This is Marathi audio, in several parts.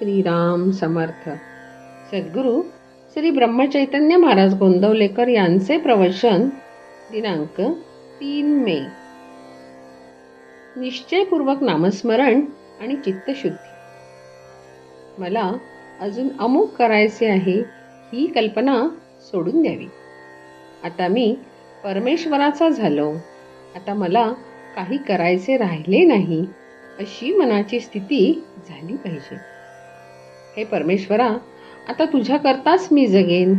श्रीराम समर्थ. सद्गुरू श्री ब्रह्मचैतन्य महाराज गोंदवलेकर यांचे प्रवचन दिनांक तीन मे. निश्चयपूर्वक नामस्मरण आणि चित्तशुद्धी. मला अजून अमुक करायचे आहे ही कल्पना सोडून द्यावी. आता मी परमेश्वराचा झालो. आता मला काही करायचे राहिले नाही अशी मनाची स्थिती झाली पाहिजे. हे परमेश्वरा आता तुझ्याकरताच मी जगेन.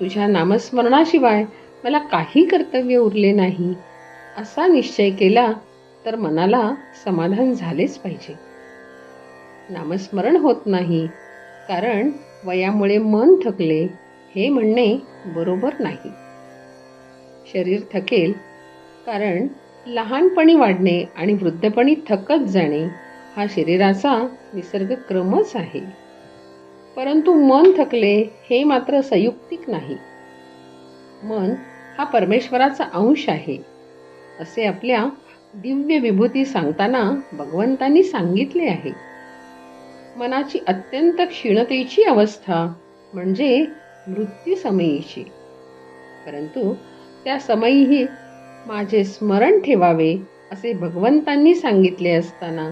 तुझ्या नामस्मरणाशिवाय मला काही कर्तव्य उरले नाही. असा निश्चय केला तर मनाला समाधान झालेच पाहिजे. नामस्मरण होत नाही कारण वयामुळे मन थकले हे म्हणणे बरोबर नाही. शरीर थकेल कारण लहानपणी वाढणे आणि वृद्धपणी थकत जाणे हा शरीराचा निसर्गक्रमच आहे. परंतु मन थकले हे मात्र संयुक्तिक नाही. मन हा परमेश्वराचा अंश आहे असे आपल्या दिव्य विभूती सांगताना भगवंतांनी सांगितले आहे. मनाची अत्यंत क्षीणतेची अवस्था म्हणजे मृत्यू समयीची. परंतु त्या समयीही माझे स्मरण ठेवावे असे भगवंतांनी सांगितले असताना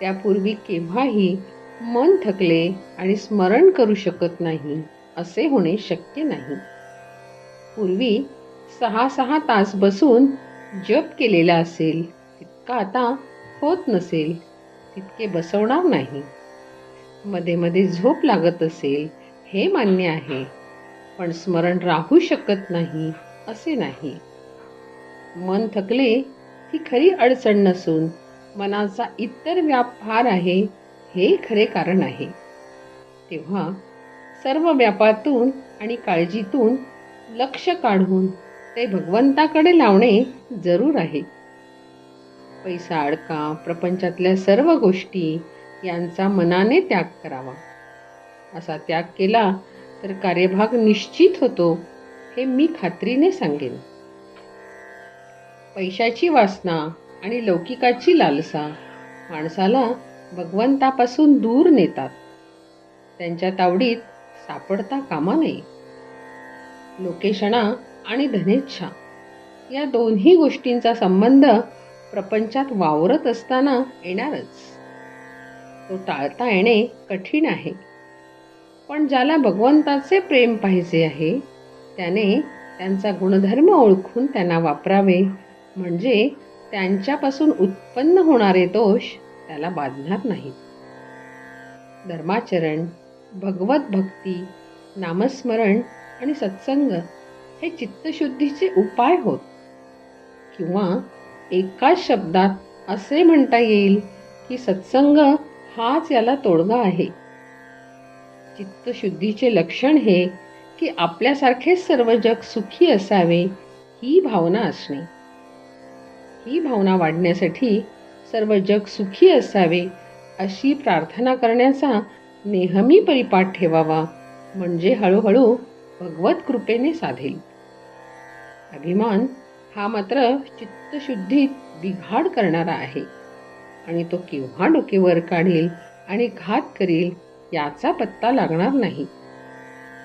त्यापूर्वी केव्हाही मन थकले आणि स्मरण करू शकत नाही असे होणे शक्य नाही. पूर्वी सहा सहा तास बसून जप केलेला असेल तितका आता होत नसेल तितके बसवणार नाही. मध्ये मध्ये झोप लागत असेल हे मान्य आहे पण स्मरण राहू शकत नाही असे नाही. मन थकले ही खरी अडचण नसून मनाचा इतर व्याप फार आहे हे खरे कारण आहे. तेव्हा सर्व व्यापातून आणि काळजीतून लक्ष काढून ते भगवंताकडे लावणे जरूर आहे. पैसा अडका प्रपंचातल्या सर्व गोष्टी यांचा मनाने त्याग करावा. असा त्याग केला तर कार्यभाग निश्चित होतो हे मी खात्रीने सांगेन. पैशाची वासना आणि लौकिकाची लालसा माणसाला भगवंतापासून दूर नेतात. त्यांच्या तावडीत सापडता कामा नये. लोकेशणा आणि धनेच्छा या दोन्ही गोष्टींचा संबंध प्रपंचात वावरत असताना येणारच. तो टाळता येणे कठीण आहे. पण ज्याला भगवंताचे प्रेम पाहिजे आहे त्याने त्यांचा गुणधर्म ओळखून त्यांना वापरावे. म्हणजे त्यांच्यापासून उत्पन्न होणारे दोष त्याला बाधणार नाही. धर्माचरण भगवत भक्ती नामस्मरण आणि सत्संग हे चित्तशुद्धीचे उपाय होत. किंवा एकाच शब्दात असे म्हणता येईल की सत्संग हाच याला तोडगा आहे. चित्तशुद्धीचे लक्षण हे की आपल्यासारखेच सर्व जग सुखी असावे ही भावना असणे. ही भावना वाढण्यासाठी सर्व जग सुखी असावे अशी प्रार्थना करण्याचा नेहमी परिपाठ ठेवावा म्हणजे हळूहळू भगवत कृपेने साधेल. अभिमान हा मात्र चित्तशुद्धीत बिघाड करणारा आहे आणि तो केव्हा डोकेवर काढेल आणि घात करील याचा पत्ता लागणार नाही.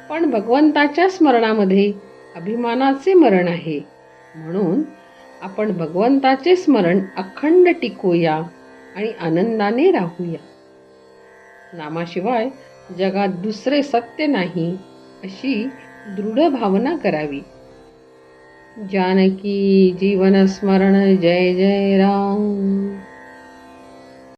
पण भगवंताच्या स्मरणामध्ये अभिमानाचे मरण आहे म्हणून आपण भगवंताचे स्मरण अखंड टिकूया आणि आनंदाने राहूया. नामाशिवाय जगात दुसरे सत्य नाही अशी दृढ भावना करावी. जानकी जीवन स्मरण जय जय राम.